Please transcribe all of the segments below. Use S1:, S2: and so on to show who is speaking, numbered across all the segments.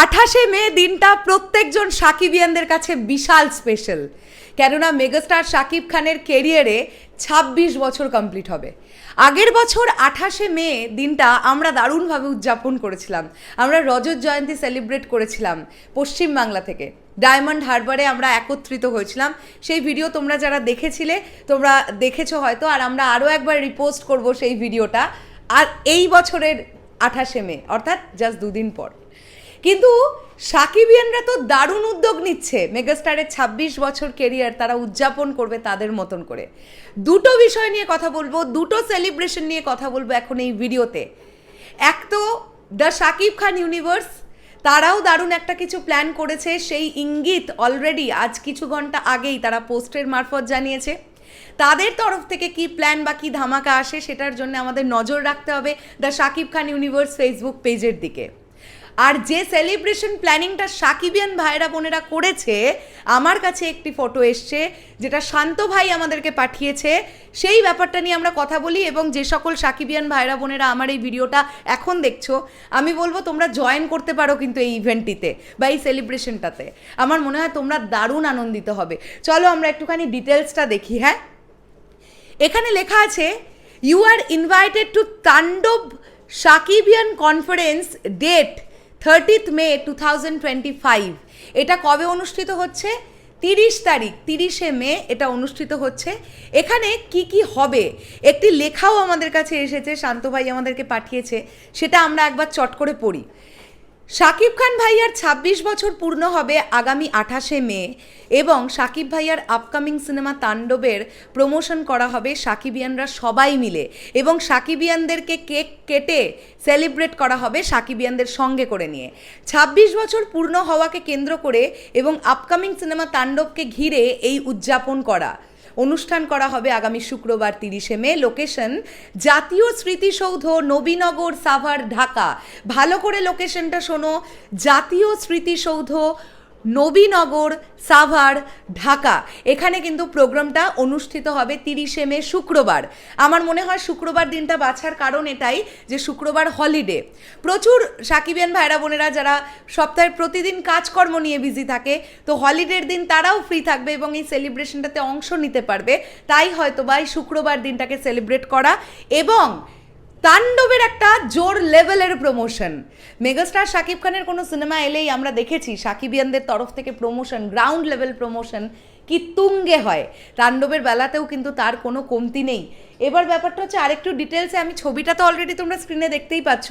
S1: আঠাশে মে দিনটা প্রত্যেকজন সাকিবিয়ানদের কাছে বিশাল স্পেশাল। কেননা মেগাস্টার শাকিব খানের কেরিয়ারে ২৬ বছর কমপ্লিট হবে। আগের বছর আঠাশে মে দিনটা আমরা দারুণভাবে উদযাপন করেছিলাম। আমরা রজত জয়ন্তী সেলিব্রেট করেছিলাম পশ্চিমবাংলা থেকে। ডায়মন্ড হারবারে আমরা একত্রিত হয়েছিলাম। সেই ভিডিও তোমরা যারা দেখেছিলে, তোমরা দেখেছ হয়তো, আর আমরা আরও একবার রিপোস্ট করব সেই ভিডিওটা। আর এই বছরের আঠাশে মে, অর্থাৎ জাস্ট দুদিন পর। কিন্তু সাকিবিয়ানরা তো দারুণ উদ্যোগ নিচ্ছে। মেগাস্টারের ২৬ বছর কেরিয়ার তারা উদযাপন করবে তাদের মতন করে। দুটো বিষয় নিয়ে কথা বলব, দুটো সেলিব্রেশন নিয়ে কথা বলব এখন এই ভিডিওতে। এক তো দ্য সাকিব খান ইউনিভার্স তারাও দারুণ একটা কিছু প্ল্যান করেছে। সেই ইঙ্গিত অলরেডি আজ কিছু ঘণ্টা আগেই তারা পোস্টের মারফত জানিয়েছে। তাদের তরফ থেকে কি প্ল্যান বা কি ধামাকা আসে সেটার জন্য আমাদের নজর রাখতে হবে the Shakib Khan universe Facebook পেজের দিকে। আর যে সেলিব্রেশন প্ল্যানিংটা সাকিবিয়ান ভাইরা বোনেরা করেছে, আমার কাছে একটি ফটো এসছে, যেটা শান্ত ভাই আমাদেরকে পাঠিয়েছে। সেই ব্যাপারটা নিয়ে আমরা কথা বলি এবং যে সকল সাকিবিয়ান ভাইরা বোনেরা আমার এই ভিডিওটা এখন দেখছ, আমি বলব তোমরা জয়েন করতে পারো কিন্তু এই ইভেন্টটিতে বা এই সেলিব্রেশনটাতে আমার মনে হয় তোমরা দারুণ আনন্দিত হবে। চলো আমরা একটুখানি ডিটেলসটা দেখি হ্যাঁ? এখানে লেখা আছে you R invited to Tandav Shakibian conference date thirtieth May two twenty five এটা কবে অনুষ্ঠিত হচ্ছে? তিরিশ তারিখ, তিরিশে মে এটা অনুষ্ঠিত হচ্ছে। এখানে কি কি হবে? একটি লেখাও আমাদের কাছে এসেছে শান্তভাই আমাদেরকে পাঠিয়েছে, সেটা আমরা একবার চট করে পড়ি। শাকিব খান ভাইয়ার ২৬ বছর পূর্ণ হবে আগামী আঠাশে মে এবং শাকিব ভাইয়ার আপকামিং সিনেমা তাণ্ডবের প্রমোশন করা হবে সাকিবিয়ানরা সবাই মিলে এবং সাকিবিয়ানদেরকে কেক কেটে সেলিব্রেট করা হবে সাকিবিয়ানদের সঙ্গে করে নিয়ে। ২৬ বছর পূর্ণ হওয়াকে কেন্দ্র করে এবং আপকামিং সিনেমা তাণ্ডবকে ঘিরে এই উদযাপন করা। অনুষ্ঠান করা হবে আগামী শুক্রবার তিরিশে মে। লোকেশন জাতীয় স্মৃতিসৌধ নবীনগর সাভার, ঢাকা। ভালো করে লোকেশনটা শোনো। জাতীয় স্মৃতিসৌধ নবীনগর, সাভার, ঢাকা। এখানে কিন্তু প্রোগ্রামটা অনুষ্ঠিত হবে তিরিশে মে, শুক্রবার। আমার মনে হয় শুক্রবার দিনটা বাছার কারণ এটাই যে শুক্রবার হলিডে। প্রচুর সাকিবিয়ান ভাইরা বোনেরা যারা সপ্তাহের প্রতিদিন কাজকর্ম নিয়ে বিজি থাকে, তো হলিডের দিন তারাও ফ্রি থাকবে এবং এই সেলিব্রেশনটাতে অংশ নিতে পারবে। তাই হয়তো বা এই শুক্রবার দিনটাকে সেলিব্রেট করা এবং তাণ্ডবের একটা জোর লেভেলের প্রমোশন মেগাস্টার শাকিব খানের কোনো সিনেমা এলেই আমরা দেখেছি, সাকিবিয়ানদের তরফ থেকে প্রমোশন গ্রাউন্ড লেভেল প্রমোশন কি তুঙ্গে হয়। তাণ্ডবের বেলাতেও কিন্তু তার কোনো কমতি নেই। এবার ব্যাপারটা হচ্ছে আরেকটু ডিটেলসে আমি ছবিটা তো অলরেডি তোমরা স্ক্রিনে দেখতেই পাচ্ছ।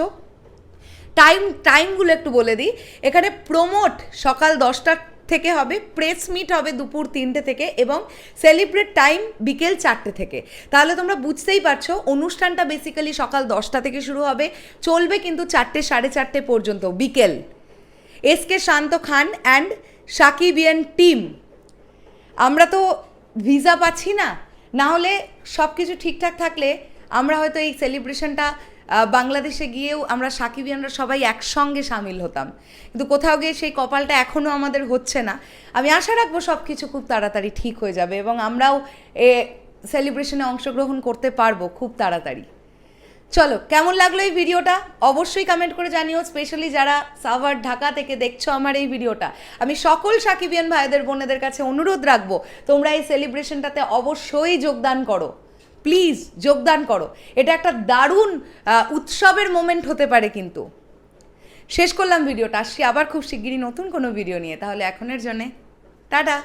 S1: টাইম টাইমগুলো একটু বলে দিই। এখানে প্রমোট সকাল দশটার থেকে হবে প্রেস মিট হবে দুপুর তিনটে থেকে এবং সেলিব্রেট টাইম বিকেল চারটে থেকে। তাহলে তোমরা বুঝতেই পারছ, অনুষ্ঠানটা বেসিক্যালি সকাল দশটা থেকে শুরু হবে, চলবে কিন্তু চারটে, সাড়ে চারটে পর্যন্ত, বিকেল। S K Shanto Khan and Shakibian team আমরা তো ভিসা পাচ্ছি না না হলে সব কিছু ঠিকঠাক থাকলে আমরা হয়তো এই সেলিব্রেশনটা বাংলাদেশে গিয়েও আমরা সাকিবিয়ানরা সবাই একসঙ্গে সামিল হতাম। কিন্তু কোথাও গিয়ে সেই কপালটা এখনও আমাদের হচ্ছে না। আমি আশা রাখব সব কিছু খুব তাড়াতাড়ি ঠিক হয়ে যাবে এবং আমরাও এ সেলিব্রেশনে অংশগ্রহণ করতে পারব খুব তাড়াতাড়ি। চলো, কেমন লাগল এই ভিডিওটা? অবশ্যই কমেন্ট করে জানিও স্পেশালি যারা সাভার, ঢাকা থেকে দেখছ আমার এই ভিডিওটা। আমি সকল সাকিবিয়ান ভাইদের, বোনেদের কাছে অনুরোধ রাখব, তোমরা এই সেলিব্রেশনটাতে অবশ্যই যোগদান করো। প্লিজ যোগদান করো। এটা একটা দারুণ উৎসবের মোমেন্ট হতে পারে কিন্তু। শেষ করলাম ভিডিওটা। আসছি আবার খুব শিগগিরই নতুন কোনো ভিডিও নিয়ে। তাহলে এখনের জন্যে, টাটা।